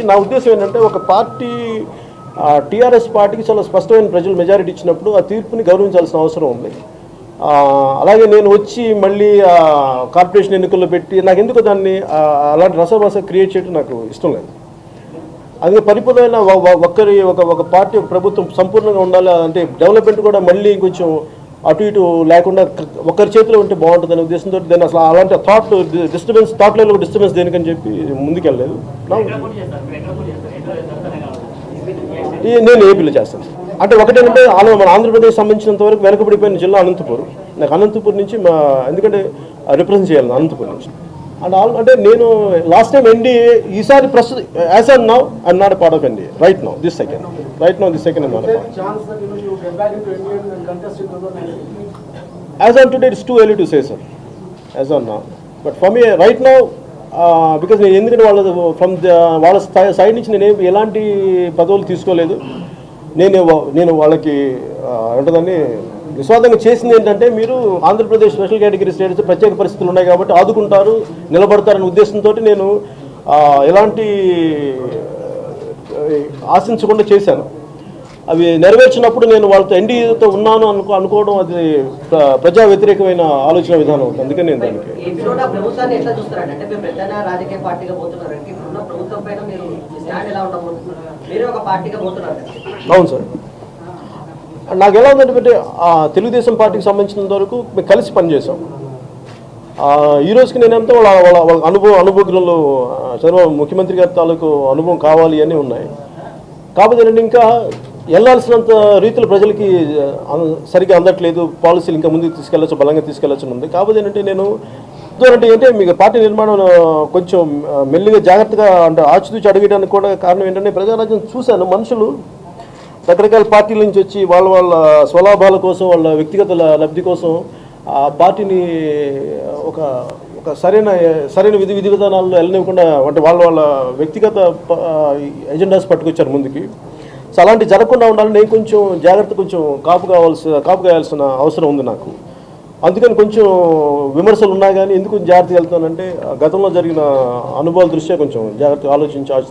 నా ఉద్దేశం ఏంటంటే ఒక పార్టీ టీఆర్ఎస్ పార్టీకి చాలా స్పష్టమైన ప్రజలు మెజారిటీ ఇచ్చినప్పుడు ఆ తీర్పుని గౌరవించాల్సిన అవసరం ఉంది. అలాగే నేను వచ్చి మళ్ళీ కార్పొరేషన్ ఎన్నికల్లో పెట్టి నాకు ఎందుకు దాన్ని అలాంటి రసభాస క్రియేట్ చేయడం నాకు ఇష్టం లేదు. అందుకే పరిపూర్ణమైన ఒక్కరి ఒక ఒక పార్టీ ప్రభుత్వం సంపూర్ణంగా ఉండాలి అంటే డెవలప్మెంట్ కూడా మళ్ళీ కొంచెం అటు ఇటు లేకుండా ఒకరి చేతిలో ఉంటే బాగుంటుంది అనే ఉద్దేశంతో దాన్ని అసలు అలాంటి thought disturbance thought level disturbance దేనికని చెప్పి ముందుకెళ్ళలేదు. నేను ఏపీలో చేస్తాను? అంటే ఒకటేంటంటే ఆంధ్ర మన ఆంధ్రప్రదేశ్ సంబంధించినంత వరకు వెనకబడిపోయిన జిల్లా అనంతపూర్. నాకు అనంతపూర్ నుంచి మా ఎందుకంటే రిప్రజెంట్ చేయాలి అనంతపూర్ నుంచి. అండ్ ఆల్ అంటే నేను లాస్ట్ టైం ఎండి ఈసారి ప్రస్తుతం as on now I'm not part of right now this second right now this second and as on today it's too early to say sir as on నా but for me right now because నేను ఎందుకంటే వాళ్ళ from వాళ్ళ side నుంచి నేను ఎలాంటి పదవులు తీసుకోలేదు. నేను వా- నేను వాళ్ళకి ఉంటుందని నిస్వార్థంగా చేసింది ఏంటంటే మీరు ఆంధ్రప్రదేశ్ స్పెషల్ కేటగిరీ స్టేట్స్ ప్రత్యేక పరిస్థితులు ఉన్నాయి కాబట్టి ఆదుకుంటారు నిలబడతారనే ఉద్దేశంతో నేను ఎలాంటి ఆశించకుండా చేశాను. అవి నెరవేర్చినప్పుడు నేను వాళ్ళతో ఎన్డీఏతో ఉన్నాను అనుకో అనుకోవడం అది ప్ర- ప్రజా వ్యతిరేకమైన ఆలోచన విధానం అవుతుంది. అందుకని నేను దానికి. అవును సార్. నాకు ఎలా ఉందంటే ఆ, తెలుగుదేశం పార్టీకి సంబంధించినంత వరకు మేము కలిసి పనిచేసాం ఈ రోజుకి నేను ఎంతో వాళ్ళ వాళ్ళ వాళ్ళ అనుభవం అనుభవజ్ఞులు చంద్రబాబు ముఖ్యమంత్రి గారి తాలూకు అనుభవం కావాలి అని ఉన్నాయి. కాకపోతే ఏంటంటే ఇంకా వెళ్ళాల్సినంత రీతిలో ప్రజలకి సరిగ్గా అందట్లేదు. పాలసీలు ఇంకా ముందుకు తీసుకెళ్ళచ్చు బలంగా తీసుకెళ్ళచ్చు ఉంది. కాకపోతే ఏంటంటే నేను అంటే ఏంటంటే మీకు పార్టీ నిర్మాణం కొంచెం మెల్లిగా జాగ్రత్తగా అంటే ఆచితూచి అడగడానికి కూడా కారణం ఏంటంటే ప్రజారాజ్యం చూశాను. మనుషులు రకరకాల పార్టీల నుంచి వచ్చి వాళ్ళ వాళ్ళ స్వలాభాల కోసం వాళ్ళ వ్యక్తిగత లబ్ధి కోసం ఆ పార్టీని ఒక ఒక సరైన సరైన విధి విధి విధానాల్లో వెళ్ళనివ్వకుండా అంటే వాళ్ళ వాళ్ళ వ్యక్తిగత ఎజెండాస్ పట్టుకొచ్చారు ముందుకి. సో అలాంటి జరగకుండా ఉండాలని నేను కొంచెం జాగ్రత్త కొంచెం కాపు కావాల్సిన కాపు కావాల్సిన అవసరం ఉంది నాకు. అందుకని కొంచెం విమర్శలు ఉన్నా కానీ ఎందుకు జాగ్రత్తగా వెళ్తానంటే గతంలో జరిగిన అనుభవాల దృష్ట్యా కొంచెం జాగ్రత్తగా ఆలోచించి